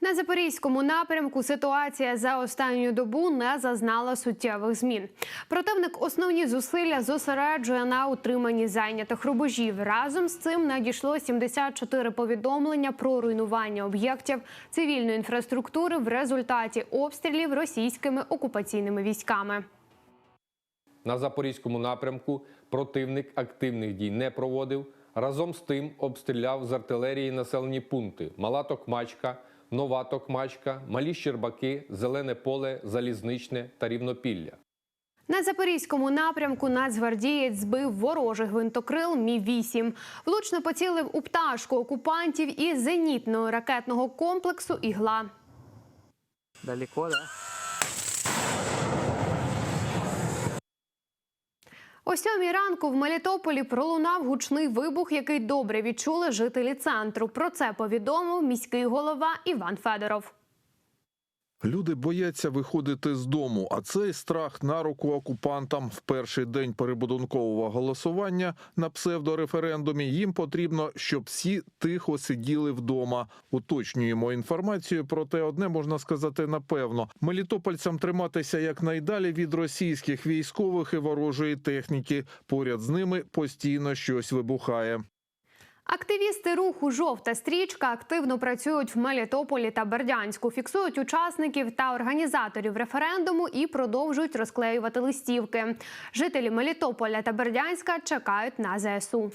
На запорізькому напрямку ситуація за останню добу не зазнала суттєвих змін. Противник основні зусилля зосереджує на утриманні зайнятих рубежів. Разом з цим надійшло 74 повідомлення про руйнування об'єктів цивільної інфраструктури в результаті обстрілів російськими окупаційними військами. На запорізькому напрямку противник активних дій не проводив. Разом з тим обстріляв з артилерії населені пункти: Мала Токмачка, Нова Токмачка, Малі Щербаки, Зелене поле, Залізничне та Рівнопілля. На запорізькому напрямку нацгвардієць збив ворожих гвинтокрил Мі 8 Влучно поцілив у пташку окупантів із зенітного ракетного комплексу Ігла. Далеко, да? О сьомій ранку в Мелітополі пролунав гучний вибух, який добре відчули жителі центру. Про це повідомив міський голова Іван Федоров. Люди бояться виходити з дому, а цей страх на руку окупантам в перший день перебудункового голосування на псевдореферендумі. Їм потрібно, щоб всі тихо сиділи вдома. Уточнюємо інформацію. Проте одне можна сказати напевно: мелітопольцям триматися якнайдалі від російських військових і ворожої техніки. Поряд з ними постійно щось вибухає. Активісти руху Жовта стрічка активно працюють в Мелітополі та Бердянську, фіксують учасників та організаторів референдуму і продовжують розклеювати листівки. Жителі Мелітополя та Бердянська чекають на ЗСУ.